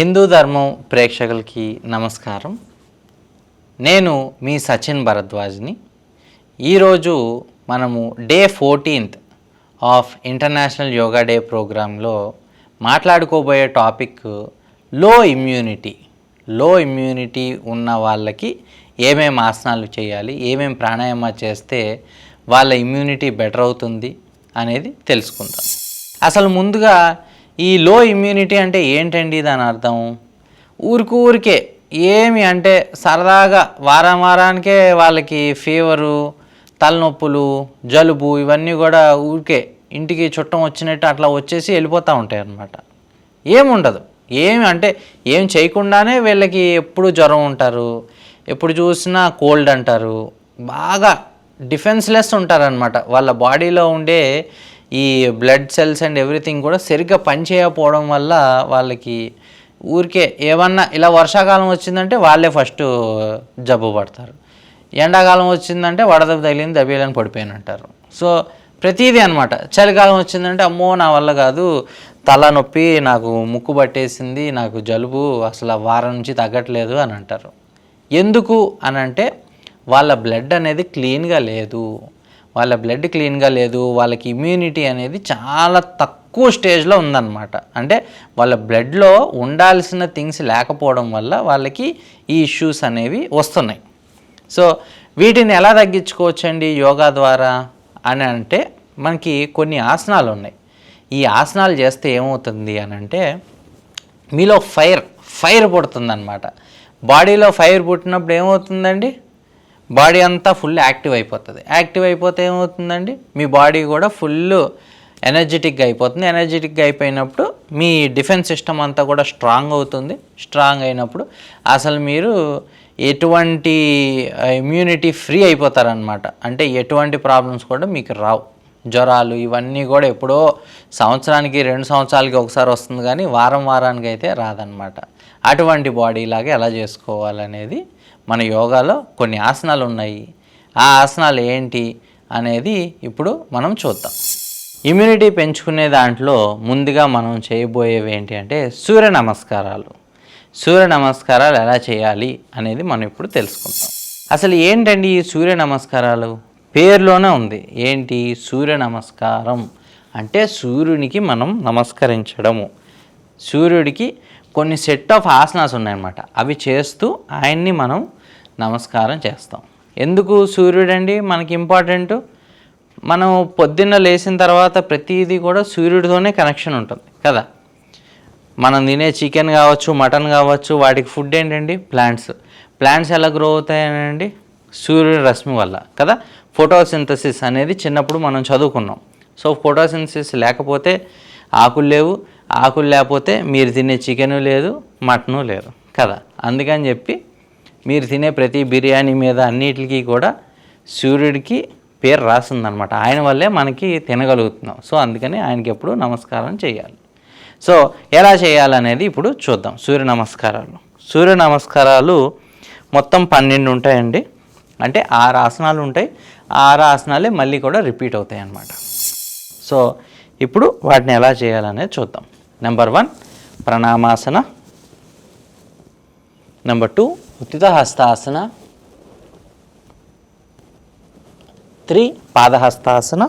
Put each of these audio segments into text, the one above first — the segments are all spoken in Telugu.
హిందూ ధర్మం ప్రేక్షకులకి నమస్కారం. నేను మీ సచిన్ భరద్వాజ్ని. ఈరోజు మనము day fourteenth of international yoga day ప్రోగ్రాంలో మాట్లాడుకోబోయే టాపిక్లో ఇమ్యూనిటీ. లో ఇమ్యూనిటీ ఉన్న వాళ్ళకి ఏమేం ఆసనాలు చేయాలి ఏమేం ప్రాణాయామ చేస్తే వాళ్ళ ఇమ్యూనిటీ బెటర్ అవుతుంది అనేది తెలుసుకుందాం. అసలు ముందుగా ఈ లో ఇమ్యూనిటీ అంటే ఏంటండి దాని అర్థం? ఊరికి ఊరికే ఏమి అంటే సరదాగా వారం వారానికే వాళ్ళకి ఫీవరు తలనొప్పులు జలుబు ఇవన్నీ కూడా ఊరికే ఇంటికి చుట్టం వచ్చినట్టు అట్లా వచ్చేసి వెళ్ళిపోతూ ఉంటాయి అన్నమాట. ఏముండదు. ఏమి అంటే ఏం చేయకుండానే వీళ్ళకి ఎప్పుడు జ్వరం ఉంటారు ఎప్పుడు చూసినా కోల్డ్ అంటారు బాగా డిఫెన్స్లెస్ ఉంటారనమాట వాళ్ళ బాడీలో ఉండే ఈ బ్లడ్ సెల్స్ అండ్ ఎవ్రీథింగ్ కూడా సరిగ్గా పనిచేయకపోవడం వల్ల వాళ్ళకి ఊరికే ఏమన్నా ఇలా వర్షాకాలం వచ్చిందంటే వాళ్ళే ఫస్ట్ జబ్బు పడతారు. ఎండాకాలం వచ్చిందంటే వడదెబ్బ తగిలింది దెబ్బలని పడిపోయాను అంటారు సో ప్రతిదీ అనమాట చలికాలం వచ్చిందంటే అమ్మో నా వల్ల కాదు తల నొప్పి నాకు ముక్కు పట్టేసింది నాకు జలుబు అసలు వారం నుంచి తగ్గట్లేదు అని అంటారు. ఎందుకు అని అంటే వాళ్ళ బ్లడ్ అనేది క్లీన్గా లేదు. వాళ్ళ బ్లడ్ క్లీన్గా లేదు వాళ్ళకి ఇమ్యూనిటీ అనేది చాలా తక్కువ స్టేజ్లో ఉందన్నమాట. అంటే వాళ్ళ బ్లడ్లో ఉండాల్సిన థింగ్స్ లేకపోవడం వల్ల వాళ్ళకి ఈ ఇష్యూస్ అనేవి వస్తున్నాయి. సో వీటిని ఎలా తగ్గించుకోవచ్చండి యోగా ద్వారా? అని అంటే మనకి కొన్ని ఆసనాలు ఉన్నాయి. ఈ ఆసనాలు చేస్తే ఏమవుతుంది అని అంటే మీలో ఫైర్ ఫైర్ పుడుతుందన్నమాట. బాడీలో ఫైర్ పుట్టినప్పుడు ఏమవుతుందండి? బాడీ అంతా ఫుల్ యాక్టివ్ అయిపోతుంది. యాక్టివ్ అయిపోతే ఏమవుతుందండి? మీ బాడీ కూడా ఫుల్ ఎనర్జెటిక్గా అయిపోతుంది. ఎనర్జెటిక్గా అయిపోయినప్పుడు మీ డిఫెన్స్ సిస్టమ్ అంతా కూడా స్ట్రాంగ్ అవుతుంది. స్ట్రాంగ్ అయినప్పుడు అసలు మీరు ఎటువంటి ఇమ్యూనిటీ ఫ్రీ అయిపోతారనమాట అంటే ఎటువంటి ప్రాబ్లమ్స్ కూడా మీకు రావు. జ్వరాలు ఇవన్నీ కూడా ఎప్పుడో సంవత్సరానికి రెండు సంవత్సరాలకి ఒకసారి వస్తుంది కానీ వారం వారానికి అయితే రాదనమాట అటువంటి బాడీ లాగా ఎలా చేసుకోవాలనేది మన యోగాలో కొన్ని ఆసనాలు ఉన్నాయి. ఆ ఆసనాలు ఏంటి అనేది ఇప్పుడు మనం చూద్దాం. ఇమ్యూనిటీ పెంచుకునే దాంట్లో ముందుగా మనం చేయబోయేవి ఏంటి అంటే సూర్య నమస్కారాలు. సూర్య నమస్కారాలు ఎలా చేయాలి అనేది మనం ఇప్పుడు తెలుసుకుందాం. అసలు ఏంటండి ఈ సూర్య నమస్కారాలు? పేరులోనే ఉంది. ఏంటి? సూర్య నమస్కారం. అంటే సూర్యునికి మనం నమస్కరించడము. సూర్యుడికి కొన్ని సెట్ ఆఫ్ ఆసనాస్ ఉన్నాయన్నమాట. అవి చేస్తూ ఆయన్ని మనం నమస్కారం చేస్తాం. ఎందుకు సూర్యుడండి మనకి ఇంపార్టెంట్ మనం పొద్దున్న లేచిన తర్వాత ప్రతిదీ కూడా సూర్యుడితోనే కనెక్షన్ ఉంటుంది కదా? మనం తినే చికెన్ కావచ్చు మటన్ కావచ్చు వాటికి ఫుడ్ ఏంటండి? ప్లాంట్స్ ప్లాంట్స్ ఎలా గ్రో అవుతాయనండి? సూర్యుడి రశ్మి వల్ల కదా? ఫోటోసింథసిస్ అనేది చిన్నప్పుడు మనం చదువుకున్నాం. సో ఫోటోసింథసిస్ లేకపోతే ఆకులు లేవు. ఆకులు లేకపోతే మీరు తినే చికెను లేదు మటను లేదు కదా? అందుకని చెప్పి మీరు తినే ప్రతి బిర్యానీ మీద అన్నిటికీ కూడా సూర్యుడికి పేరు రాసిందనమాట. ఆయన వల్లే మనకి తినగలుగుతున్నాం. సో అందుకని ఆయనకి ఎప్పుడు నమస్కారం చేయాలి. సో ఎలా చేయాలనేది ఇప్పుడు చూద్దాం. సూర్య నమస్కారాలు. సూర్య నమస్కారాలు మొత్తం పన్నెండు ఉంటాయండి. అంటే ఆరు ఆసనాలు ఉంటాయి. ఆరు ఆసనాలే మళ్ళీ కూడా రిపీట్ అవుతాయి అన్నమాట. సో ఇప్పుడు వాటిని ఎలా చేయాలనేది చూద్దాం. Number one Pranamasana. Number two Utthita Hastasana three Padahastasana.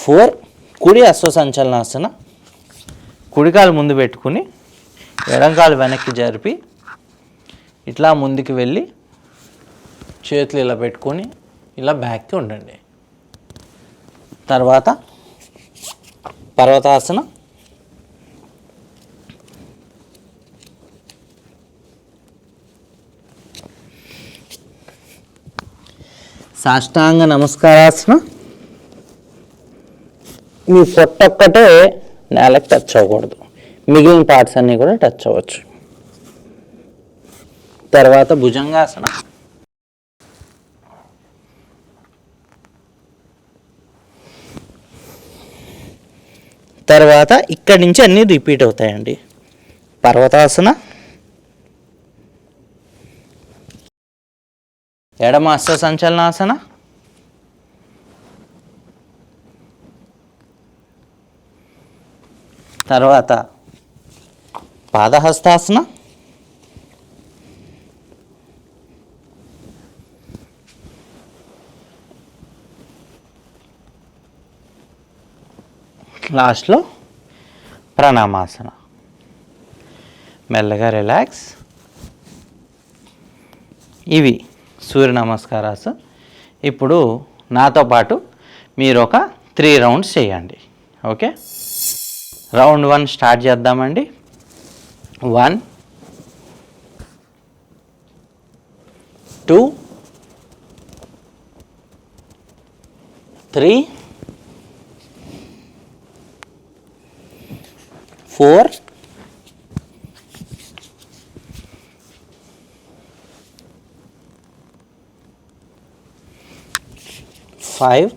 Four కుడి అశ్వసంచలనాసన. కుడికాలు ముందు పెట్టుకుని ఎడంకాలు వెనక్కి జరిపి ఇట్లా ముందుకు వెళ్ళి చేతులు ఇలా పెట్టుకొని ఇలా బ్యాక్కి ఉండండి. తర్వాత పర్వతాసన. సాష్టాంగ నమస్కారాసన. మీ పొట్టొక్కటే నేలకు టచ్ అవ్వకూడదు. మిగిలిన పార్ట్స్ అన్నీ కూడా టచ్ అవ్వచ్చు. తర్వాత భుజంగాసన. తర్వాత ఇక్కడి నుంచి అన్నీ రిపీట్ అవుతాయండి. పర్వతాసన. ఎడమ అశ్వ సంచలనాసన. తర్వాత పాదహస్తాసన. లాస్ట్లో ప్రణామాసన. మెల్లగా రిలాక్స్ ఇవి సూర్య నమస్కారాస్. ఇప్పుడు నాతో పాటు మీరు ఒక త్రీ రౌండ్స్ చేయండి. ఓకే? రౌండ్ వన్ స్టార్ట్ చేద్దామండి. One two three four five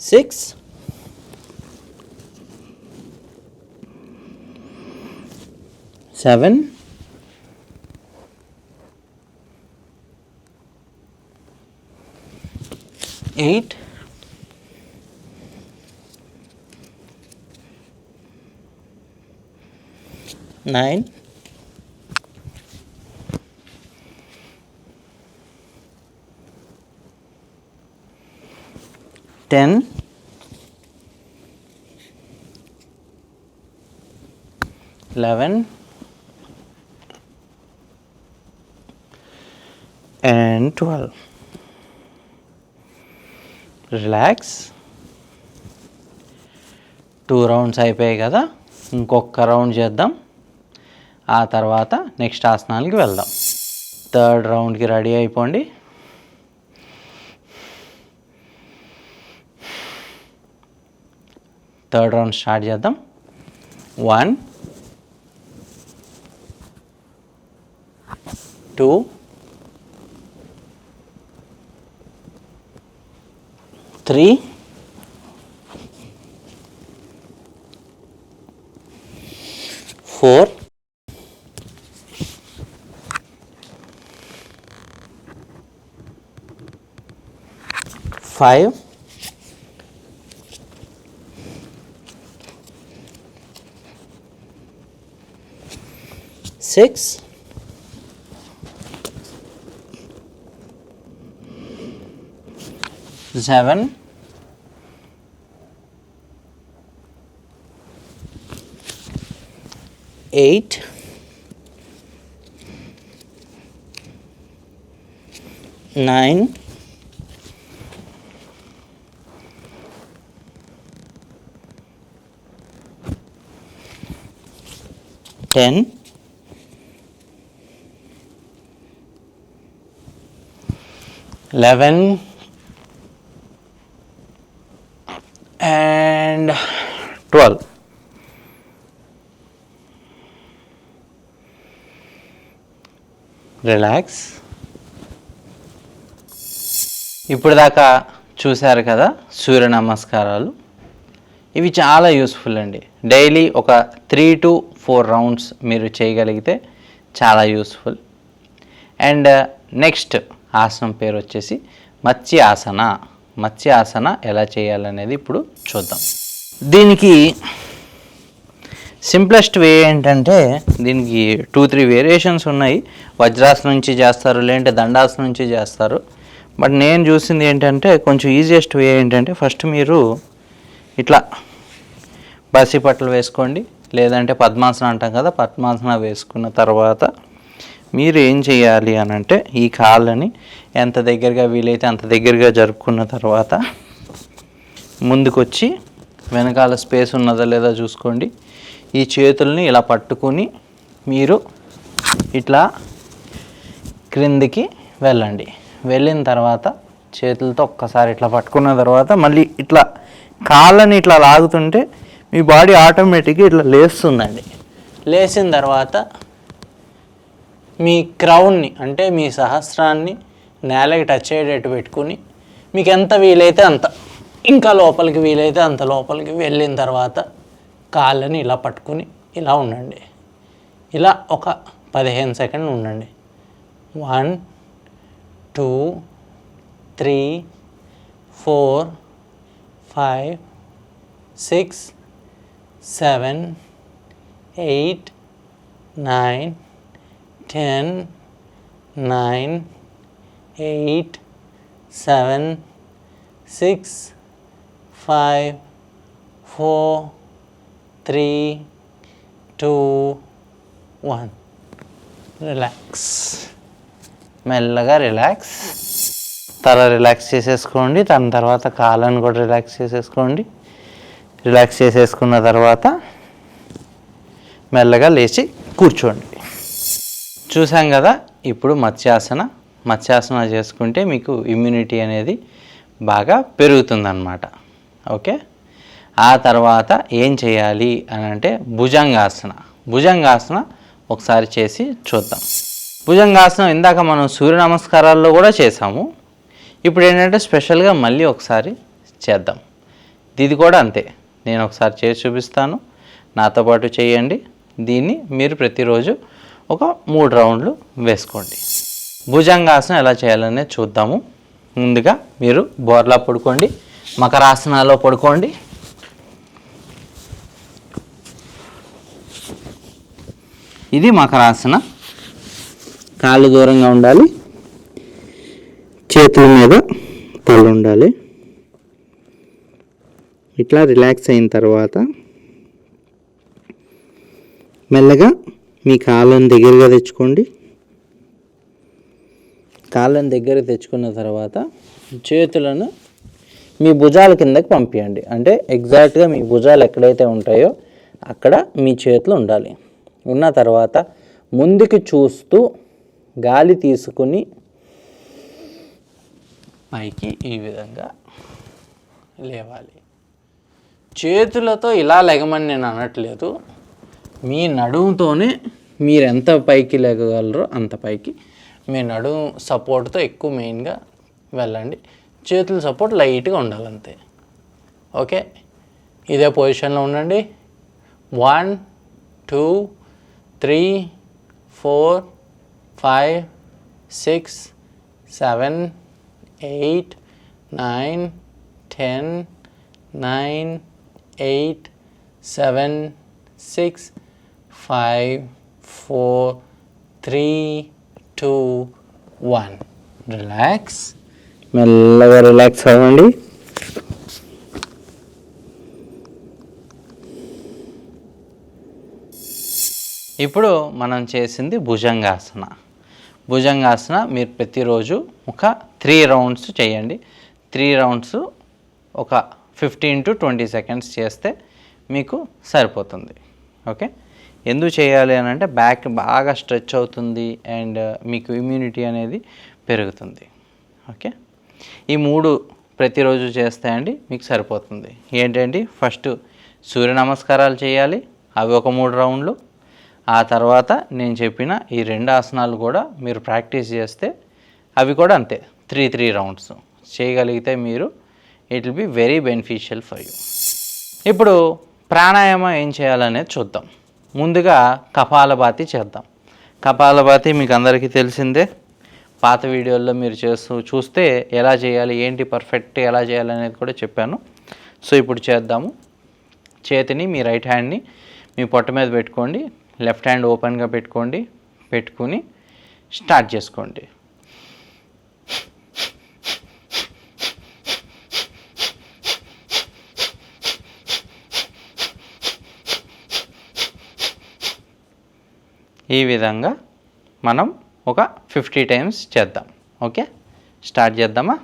six seven eight nine ten eleven and twelve relax two rounds అయిపోయాయి కదా ఇంకొక రౌండ్ చేద్దాం. ఆ తర్వాత నెక్స్ట్ ఆసనాలకి వెళ్దాం. థర్డ్ రౌండ్కి రెడీ అయిపోండి. థర్డ్ రౌండ్ స్టార్ట్ చేద్దాం. One two three four five six 7 8 9 10 11 twelve relax ఇప్పుడు దాకా చూశారు కదా సూర్య నమస్కారాలు. ఇవి చాలా యూస్ఫుల్ అండి. డైలీ ఒక త్రీ టు ఫోర్ రౌండ్స్ మీరు చేయగలిగితే చాలా యూస్ఫుల్ అండ్ నెక్స్ట్ ఆసనం పేరు వచ్చేసి మత్స్యాసన. మత్స్యాసన ఎలా చేయాలనేది ఇప్పుడు చూద్దాం. దీనికి సింప్లెస్ట్ వే ఏంటంటే దీనికి టూ త్రీ వేరియేషన్స్ ఉన్నాయి. వజ్రాసనం నుంచి చేస్తారు లేదంటే దండాసనం నుంచి చేస్తారు. బట్ నేను చూసింది ఏంటంటే కొంచెం ఈజియెస్ట్ వే ఏంటంటే ఫస్ట్ మీరు ఇట్లా బసి పట్టలు వేసుకోండి. లేదంటే పద్మాసనం అంటాం కదా పద్మాసనం వేసుకున్న తర్వాత మీరు ఏం చేయాలి అని అంటే ఈ కాళ్ళని ఎంత దగ్గరగా వీలైతే అంత దగ్గరగా జరుపుకున్న తర్వాత ముందుకొచ్చి వెనకాల స్పేస్ ఉన్నదా లేదా చూసుకోండి. ఈ చేతుల్ని ఇలా పట్టుకుని మీరు ఇట్లా క్రిందికి వెళ్ళండి. వెళ్ళిన తర్వాత చేతులతో ఒక్కసారి ఇట్లా పట్టుకున్న తర్వాత మళ్ళీ ఇట్లా కాళ్ళని ఇట్లా లాగుతుంటే మీ బాడీ ఆటోమేటిక్గా ఇట్లా లేస్తుందండి. లేచిన తర్వాత మీ క్రౌన్ని అంటే మీ సహస్రాన్ని నేలకి టచ్ అయ్యేటట్టు పెట్టుకుని మీకు ఎంత వీలైతే అంత ఇంకా లోపలికి వీలైతే అంత లోపలికి వెళ్ళిన తర్వాత కాళ్ళని ఇలా పట్టుకుని ఇలా ఉండండి. ఇలా ఒక పదిహేను సెకండ్ ఉండండి. One two three four five six seven eight nine ten nine eight seven six five four three two one. Relax. మెల్లగా రిలాక్స్. తల రిలాక్స్ చేసేసుకోండి. దాని తర్వాత కాలను కూడా రిలాక్స్ చేసేసుకోండి. రిలాక్స్ చేసేసుకున్న తర్వాత మెల్లగా లేచి కూర్చోండి. చూసాం కదా ఇప్పుడు మత్స్యాసన. మత్స్యాసన చేసుకుంటే మీకు ఇమ్యూనిటీ అనేది బాగా పెరుగుతుందన్నమాట. ఓకే? ఆ తర్వాత ఏం చేయాలి అని అంటే భుజంగాసన. భుజంగాసన ఒకసారి చేసి చూద్దాం. భుజంగాసనం ఇందాక మనం సూర్య నమస్కారాల్లో కూడా చేసాము ఇప్పుడు ఏంటంటే స్పెషల్గా మళ్ళీ ఒకసారి చేద్దాం. ఇది కూడా అంతే. నేను ఒకసారి చేసి చూపిస్తాను. నాతో పాటు చేయండి. దీన్ని మీరు ప్రతిరోజు ఒక మూడు రౌండ్లు వేసుకోండి. భుజంగాసనం ఎలా చేయాలనే చూద్దాము. ముందుగా మీరు బోర్లా పడుకోండి. మకరాసనాలో పడుకోండి. ఇది మకరాసన. కాళ్ళు దూరంగా ఉండాలి. చేతుల మీద తల ఉండాలి. ఇట్లా రిలాక్స్ అయిన తర్వాత మెల్లగా మీ కాళ్ళని దగ్గరగా తెచ్చుకోండి. కాళ్ళని దగ్గర తెచ్చుకున్న తర్వాత చేతులను మీ భుజాల కిందకి పంపించండి అంటే ఎగ్జాక్ట్గా మీ భుజాలు ఎక్కడైతే ఉంటాయో అక్కడ మీ చేతులు ఉండాలి. ఉన్న తర్వాత ముందుకు చూస్తూ గాలి తీసుకుని పైకి ఈ విధంగా లేవాలి. చేతులతో ఇలా లెగమని నేను అనట్లేదు. మీ నడుముతోనే మీరు ఎంత పైకి లెగగలరో అంత పైకి మీ నడుము సపోర్ట్తో ఎక్కువ మెయిన్గా వెళ్ళండి. చేతుల సపోర్ట్ లైట్గా ఉండాలి అంతే ఓకే? ఇదే పొజిషన్లో ఉండండి. One two three four five six seven eight nine ten nine eight seven six five four three two one. Relax. మెల్లగా రిలాక్స్ అవ్వండి. ఇప్పుడు మనం చేసింది భుజంగాసన. భుజంగాసన మీరు ప్రతిరోజు ఒక త్రీ రౌండ్స్ చేయండి. త్రీ రౌండ్స్ ఒక ఫిఫ్టీన్ టు ట్వంటీ సెకండ్స్ చేస్తే మీకు సరిపోతుంది. ఓకే ఎందుకు చేయాలి అని అంటే బ్యాక్ బాగా స్ట్రెచ్ అవుతుంది అండ్ మీకు ఇమ్యూనిటీ అనేది పెరుగుతుంది. ఓకే ఈ మూడు ప్రతిరోజు చేస్తే అండి మీకు సరిపోతుంది. ఏంటండి? ఫస్ట్ సూర్య నమస్కారాలు చేయాలి. అవి ఒక మూడు రౌండ్లు. ఆ తర్వాత నేను చెప్పిన ఈ రెండు ఆసనాలు కూడా మీరు ప్రాక్టీస్ చేస్తే అవి కూడా అంతే. Three three rounds. చేయగలిగితే మీరు it will be very beneficial for you. ఇప్పుడు ప్రాణాయామం ఏం చేయాలనేది చూద్దాం. ముందుగా కపాలభాతి చేద్దాం. కపాలభాతి మీకు అందరికీ తెలిసిందే. పాత వీడియోల్లో మీరు చేస్తూ చూస్తే ఎలా చేయాలి ఏంటి పర్ఫెక్ట్ ఎలా చేయాలి అనేది కూడా చెప్పాను. సో ఇప్పుడు చేద్దాము. చేతిని మీ రైట్ హ్యాండ్ని మీ పొట్ట మీద పెట్టుకోండి. లెఫ్ట్ హ్యాండ్ ఓపెన్గా పెట్టుకోండి. పెట్టుకుని స్టార్ట్ చేసుకోండి. ఈ విధంగా మనం ఒక ఫిఫ్టీ టైమ్స్ చేద్దాం. ఓకే? స్టార్ట్ చేద్దామా?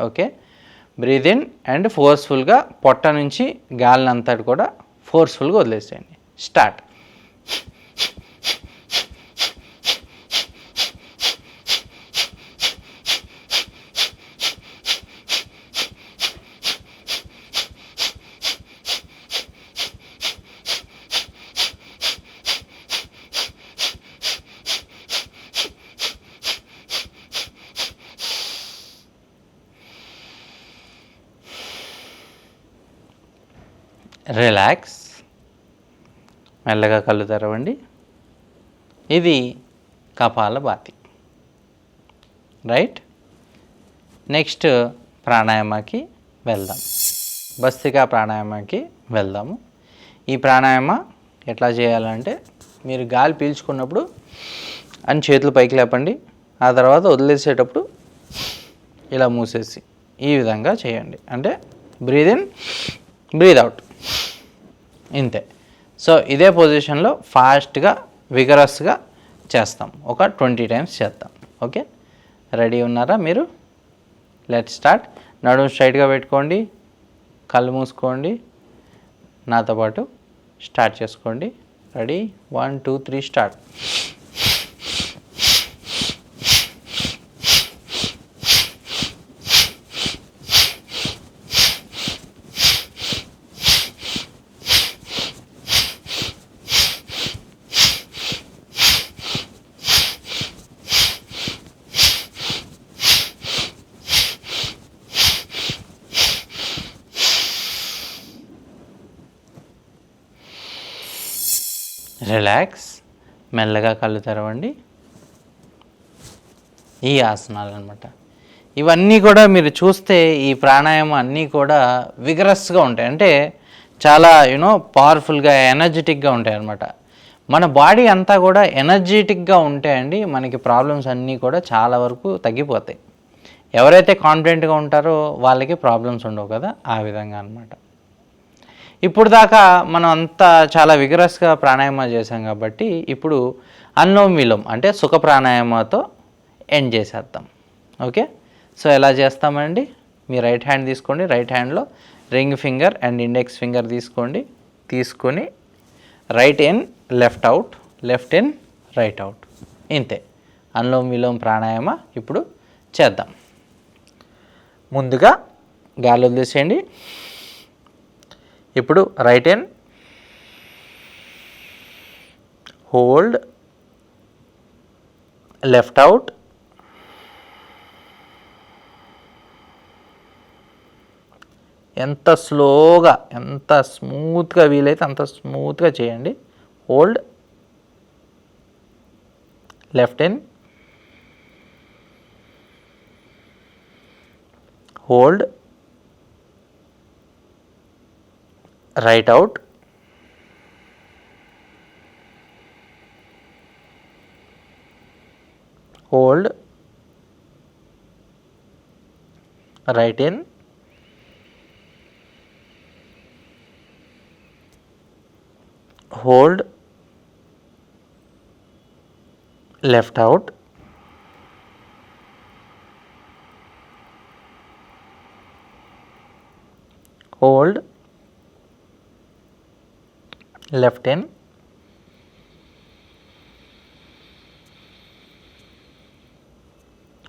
ఓకే? బ్రీద్ ఇన్ అండ్ ఫోర్స్ఫుల్గా పొట్ట నుంచి గాలిని అంతటి కూడా ఫోర్స్ఫుల్గా వదిలేసేయండి. స్టార్ట్. రిలాక్స్ మెల్లగా కళ్ళు తెరవండి. ఇది కపాల బాతి. రైట్ నెక్స్ట్ ప్రాణాయామకి వెళ్దాం. బస్తికా ప్రాణాయామకి వెళ్దాము. ఈ ప్రాణాయామ ఎట్లా చేయాలంటే మీరు గాలి పీల్చుకున్నప్పుడు అని చేతులు పైకి లేపండి. ఆ తర్వాత వదిలేసేటప్పుడు ఇలా మూసేసి ఈ విధంగా చేయండి. అంటే బ్రీద్ ఇన్ బ్రీద్ అవుట్ ఇంతే. సో ఇదే పొజిషన్లో ఫాస్ట్గా విగరస్గా చేస్తాం. ఒక ట్వంటీ టైమ్స్ చేస్తాం. ఓకే? రెడీ ఉన్నారా మీరు? Let start. నడుము స్ట్రైట్గా పెట్టుకోండి. కళ్ళు మూసుకోండి. నాతో పాటు స్టార్ట్ చేసుకోండి. Ready? One two three start. Relax మెల్లగా కళ్ళు తెరవండి. ఈ ఆసనాలు అనమాట ఇవన్నీ కూడా మీరు చూస్తే ఈ ప్రాణాయామం అన్నీ కూడా విగరస్గా ఉంటాయి. అంటే చాలా యూనో పవర్ఫుల్గా ఎనర్జెటిక్గా ఉంటాయి అనమాట మన బాడీ అంతా కూడా ఎనర్జెటిక్గా ఉంటాయండి మనకి ప్రాబ్లమ్స్ అన్నీ కూడా చాలా వరకు తగ్గిపోతాయి. ఎవరైతే కాన్ఫిడెంట్గా ఉంటారో వాళ్ళకి ప్రాబ్లమ్స్ ఉండవు కదా ఆ విధంగా అనమాట ఇప్పుడు దాకా మనం అంతా చాలా విగరస్గా ప్రాణాయామ చేసాం కాబట్టి ఇప్పుడు అన్లోమ్ విలోమ్ అంటే సుఖ ప్రాణాయామతో ఎండ్ చేసేద్దాం. ఓకే సో ఎలా చేస్తామండి? మీ రైట్ హ్యాండ్ తీసుకోండి. రైట్ హ్యాండ్లో ring finger and index finger తీసుకోండి. తీసుకొని right in left out left in right out ఇంతే. అనులోమ్ విలోమ్ ప్రాణాయామ ఇప్పుడు చేద్దాం. ముందుగా గాలి వదిలేసేయండి. ఇప్పుడు right in hold left out ఎంత స్లోగా ఎంత స్మూత్గా వీలైతే అంత స్మూత్గా చేయండి. Hold left in hold write out. Hold. Write in. Hold. Left out. Hold left in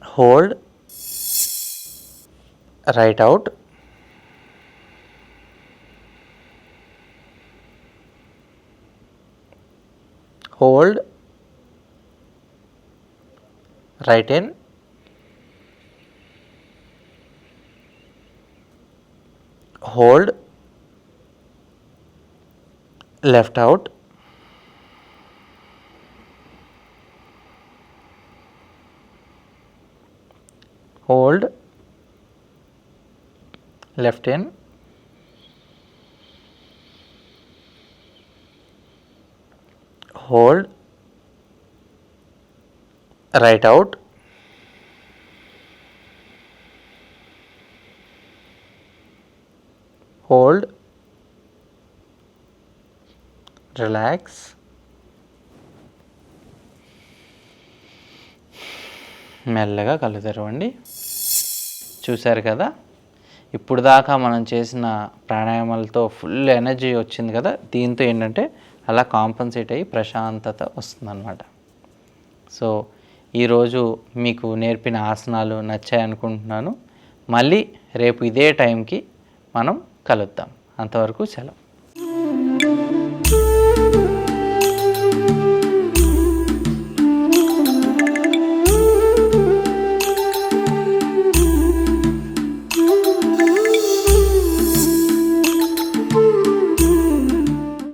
hold. Right out. Hold. Right in hold left out. Hold. Left in. Hold. Right out. Hold relax మెల్లగా కళ్ళు తెరవండి. చూశారు కదా? ఇప్పుడు దాకా మనం చేసిన ప్రాణాయామాలతో ఫుల్ ఎనర్జీ వచ్చింది కదా? దీంతో ఏంటంటే అలా కాంపన్సేట్ అయ్యి ప్రశాంతత వస్తుందన్నమాట. సో ఈరోజు మీకు నేర్పిన ఆసనాలు నచ్చాయి అనుకుంటున్నాను. మళ్ళీ రేపు ఇదే టైంకి మనం కలుద్దాం. అంతవరకు సెలవు.